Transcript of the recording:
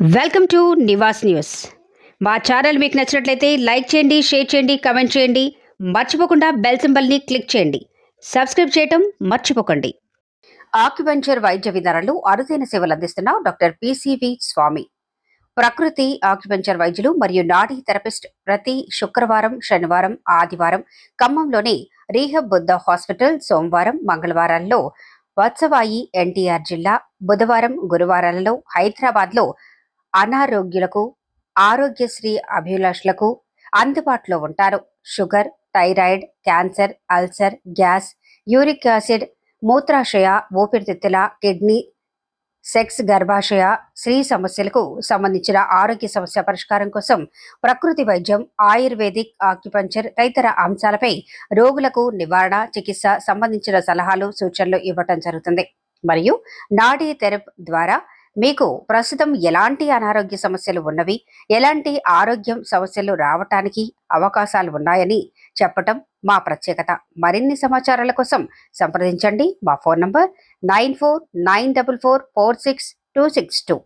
Welcome to Nivas news. మా channel మీకు నచ్చినట్లయితే లైక్ చేయండి షేర్ చేయండి కమెంట్ చేయండి. మర్చిపోకుండా బెల్ సింబల్ని క్లిక్ చేయండి. సబ్స్క్రైబ్ చేయటం మర్చిపోకండి. ఆక్యుపెంచర్ వైద్య విధానాలు అరుదైన సేవలు అందిస్తున్న డాక్టర్ పిసివి స్వామి. ప్రకృతి ఆక్యుపెంచర్ వైద్యులు మరియు నాడీ థెరపిస్ట్ ప్రతి శుక్రవారం శనివారం ఆదివారం ఖమ్మంలోని రీహబ్ బుద్ధ హాస్పిటల్ సోమవారం మంగళవారాల్లో వత్సవాయి ఎన్టీఆర్ జిల్లా బుధవారం గురువారాలలో హైదరాబాద్లో అనారోగ్యులకు ఆరోగ్యశ్రీ అభిలాషులకు అందుబాటులో ఉంటారు. Sugar thyroid cancer ulcer gas uric acid మూత్రాశయ ఊపిరితిత్తుల కిడ్నీ సెక్స్ గర్భాశయ స్త్రీ సమస్యలకు సంబంధించిన ఆరోగ్య సమస్య పరిష్కారం కోసం ప్రకృతి వైద్యం ఆయుర్వేదిక్ ఆక్యుపంచర్ తదితర అంశాలపై రోగులకు నివారణ చికిత్స సంబంధించిన సలహాలు సూచనలు ఇవ్వటం జరుగుతుంది. మరియు నాడీ థెరప్ ద్వారా మీకు ప్రస్తుతం ఎలాంటి అనారోగ్య సమస్యలు ఉన్నవి? ఎలాంటి ఆరోగ్యం సమస్యలు రావటానికి అవకాశాలు ఉన్నాయని చెప్పటం మా ప్రత్యేకత. మరిన్ని సమాచారాల కోసం సంప్రదించండి. మా phone number nine four nine double four four six two six two.